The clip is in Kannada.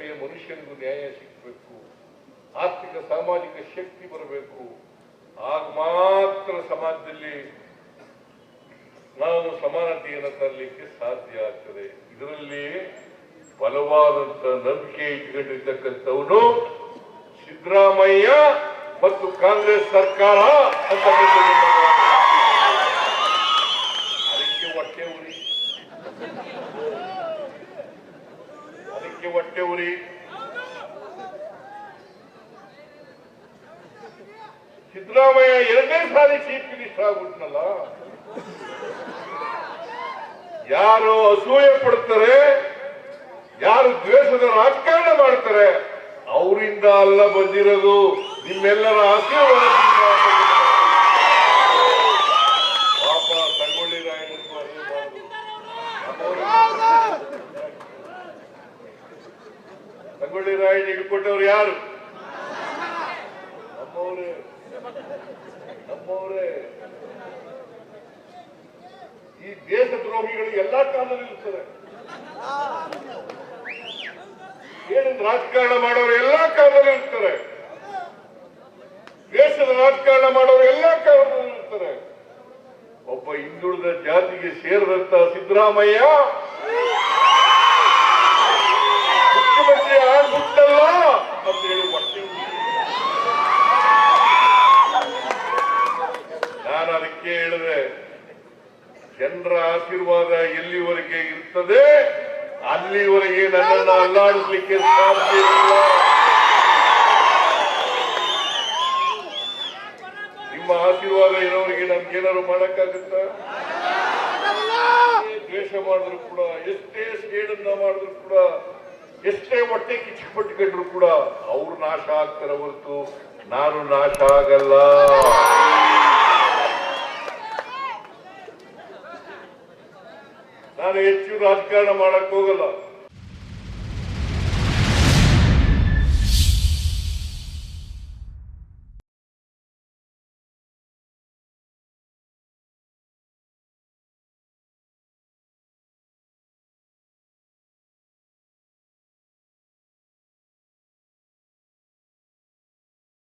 ಕಡೆಯ ಮನುಷ್ಯನಿಗೂ ನ್ಯಾಯ ಸಿಗಬೇಕು. ಆರ್ಥಿಕ, ಸಾಮಾಜಿಕ ಶಕ್ತಿ ಬರಬೇಕು. ಆಗ ಮಾತ್ರ ಸಮಾಜದಲ್ಲಿ ನಾವು ಸಮಾನತೆಯನ್ನು ತರಲಿಕ್ಕೆ ಸಾಧ್ಯ ಆಗ್ತದೆ. ಇದರಲ್ಲಿ ಬಲವಾದಂತಹ ನಂಬಿಕೆ ಇಟ್ಟುಕೊಂಡಿರ್ತಕ್ಕಂಥವನು ಸಿದ್ದರಾಮಯ್ಯ ಮತ್ತು ಕಾಂಗ್ರೆಸ್ ಸರ್ಕಾರ ಅಂತಕ್ಕಂಥದ್ದನ್ನ ಅದಕ್ಕೆ ಹೊಟ್ಟೆ ಉರಿ ಅದಕ್ಕೆ ಹೊಟ್ಟೆ ಉರಿ. ಸಿದ್ದರಾಮಯ್ಯ ಎರಡನೇ ಸಾರಿ ಚೀಫ್ ಮಿನಿಸ್ಟರ್ ಆಗ್ಬಿಟ್ನಲ್ಲ? ಯಾರು ಅಸೂಯೆ ಪಡ್ತಾರೆ, ಯಾರು ದ್ವೇಷದ ರಾಜಕಾರಣ ಮಾಡ್ತಾರೆ, ಅವರಿಂದ ಅಲ್ಲ ಬಂದಿರೋದು. ನಿಮ್ಮೆಲ್ಲರ ಆಶೀರ್ವಾದದಿಂದ. ಸಂಗೊಳ್ಳಿ ಕೊಟ್ಟವರು ಹಿಡ್ಕೊಟ್ಟವ್ರು ಯಾರು? ನಮ್ಮವರೇ. ನಮ್ಮವರೇ. ಈ ದೇಶ ದ್ರೋಹಿಗಳು ಎಲ್ಲಾ ಇರ್ತಾರೆ ಏನಿದ್ ರಾಜಕಾರಣ ಮಾಡೋರು ಎಲ್ಲಾ ಕಾಲದಲ್ಲಿ ಇರ್ತಾರೆ ದೇಶದ ರಾಜಕಾರಣ ಮಾಡೋರು ಎಲ್ಲಾ ಕಾಲದಲ್ಲಿ ಇರ್ತಾರೆ ಒಬ್ಬ ಹಿಂದುಳಿದ ಜಾತಿಗೆ ಸೇರಿದಂತ ಸಿದ್ದರಾಮಯ್ಯ ಮುಖ್ಯಮಂತ್ರಿ ಆಗ್ಬಿಟ್ಟಲ್ಲ ಅಂತ ಹೇಳಿ ಹೊಟ್ಟೆ ಉರಿ. ನಾನು ಅದಕ್ಕೆ ಹೇಳಿದೆ ಜನರ ಆಶೀರ್ವಾದ ಎಲ್ಲಿವರೆಗೆ ಇರ್ತದೆ? ಅಲ್ಲಿವರೆಗೆ ನನ್ನನ್ನು ಅಲ್ಲಾಡಿಸ್ಲಿಕ್ಕೆ ಸಾಧ್ಯ ಇಲ್ಲ. ನಿಮ್ಮ ಆಶೀರ್ವಾದ ಇರೋರಿಗೆ ನಮ್ಗೇನಾದ್ರು ಮಾಡಕ್ಕಾಗುತ್ತ? ದ್ವೇಷ ಮಾಡಿದ್ರು ಕೂಡ, ಎಷ್ಟೇ ಸೇಡನ್ನ ಮಾಡಿದ್ರು ಕೂಡ, ಎಷ್ಟೇ ಹೊಟ್ಟೆ ಕಿಚ್ಚಿಪಟ್ಟುಕೊಂಡ್ರು ಕೂಡ, ಅವ್ರು ನಾಶ ಆಗ್ತಾರೆ ಹೊರತು ನಾನು ನಾಶ ಆಗಲ್ಲ. ನಾನು ಹೆಚ್ಚು ರಾಜಕಾರಣ ಮಾಡಕ್ ಹೋಗಲ್ಲ.